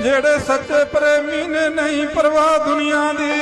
ਜਿਹੜੇ ਸੱਚੇ ਪ੍ਰੇਮੀ ਨੇ ਨਹੀਂ ਪਰਵਾਹ ਦੁਨੀਆ ਦੀ।